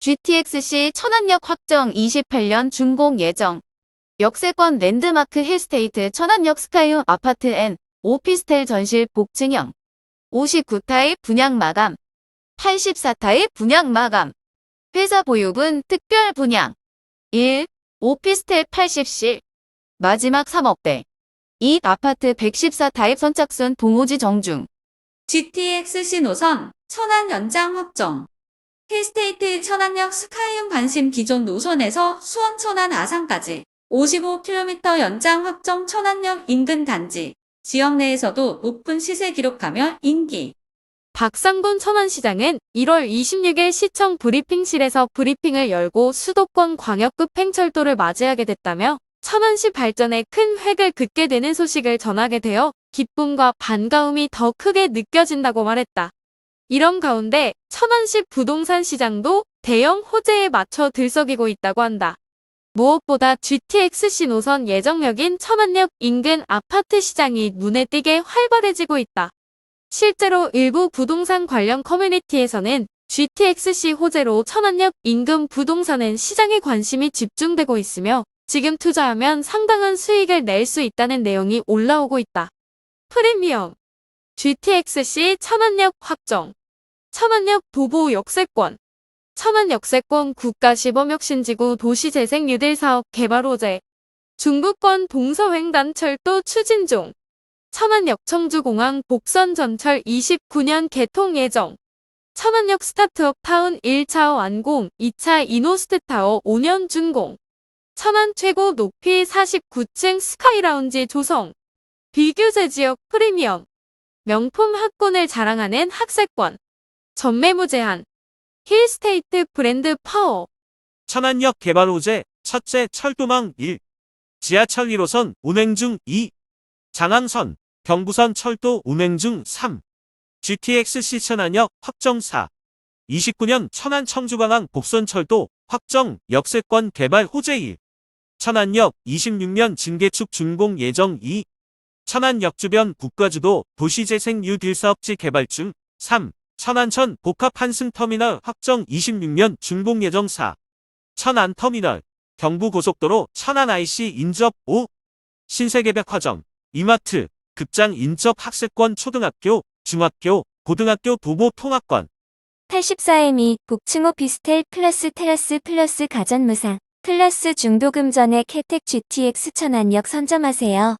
GTX-C 천안역 확정 28년 준공 예정. 역세권 랜드마크 힐스테이트 천안역 스카이홈 아파트 앤 오피스텔 전실 복층형. 59타입 분양 마감. 84타입 분양 마감. 회사 보유분 특별 분양. 1. 오피스텔 80실. 마지막 3억대. 2. 아파트 114타입 선착순 동호지 정중. GTX-C 노선 천안 연장 확정. 힐스테이트 천안역 스카이움 반심 기존 노선에서 수원 천안 아산까지 55km 연장 확정 천안역 인근 단지. 지역 내에서도 높은 시세 기록하며 인기. 박상돈 천안시장은 1월 26일 시청 브리핑실에서 브리핑을 열고 수도권 광역급 팽철도를 맞이하게 됐다며 천안시 발전에 큰 획을 긋게 되는 소식을 전하게 되어 기쁨과 반가움이 더 크게 느껴진다고 말했다. 이런 가운데 천안시 부동산 시장도 대형 호재에 맞춰 들썩이고 있다고 한다. 무엇보다 GTX-C 노선 예정역인 천안역 인근 아파트 시장이 눈에 띄게 활발해지고 있다. 실제로 일부 부동산 관련 커뮤니티에서는 GTX-C 호재로 천안역 인근 부동산은 시장에 관심이 집중되고 있으며 지금 투자하면 상당한 수익을 낼 수 있다는 내용이 올라오고 있다. 프리미엄 GTX-C 천안역 확정 천안역 도보 역세권 천안 역세권 국가시범혁신지구 도시재생 뉴딜 사업 개발 호재 중부권 동서횡단 철도 추진 중 천안역 청주공항 복선 전철 29년 개통 예정. 천안역 스타트업 타운 1차 완공, 2차 이노스트타워 5년 준공. 천안 최고 높이 49층 스카이라운지 조성. 비규제 지역 프리미엄. 명품 학군을 자랑하는 학세권. 전매무 제한. 힐스테이트 브랜드 파워. 천안역 개발 호재 첫째 철도망 1. 지하철 1호선 운행 중 2. 장항선, 경부선 철도 운행 중 3. GTX-C 천안역 확정 4. 29년 천안 청주광항 복선철도 확정 역세권 개발 호재 1. 천안역 26년 증개축 준공 예정 2. 천안역 주변 국가주도 도시재생 뉴딜 사업지 개발 중 3. 천안천 복합 한승터미널 확정 26년 준공 예정 4. 천안터미널 경부고속도로 천안 IC 인접 5. 신세계백화점 이마트 급장 인접 학세권 초등학교 중학교 고등학교 도보 통학권 84M 복층 오피스텔 플러스 테라스 플러스 가전무상 플러스 중도금 전액 혜택 GTX 천안역 선점하세요.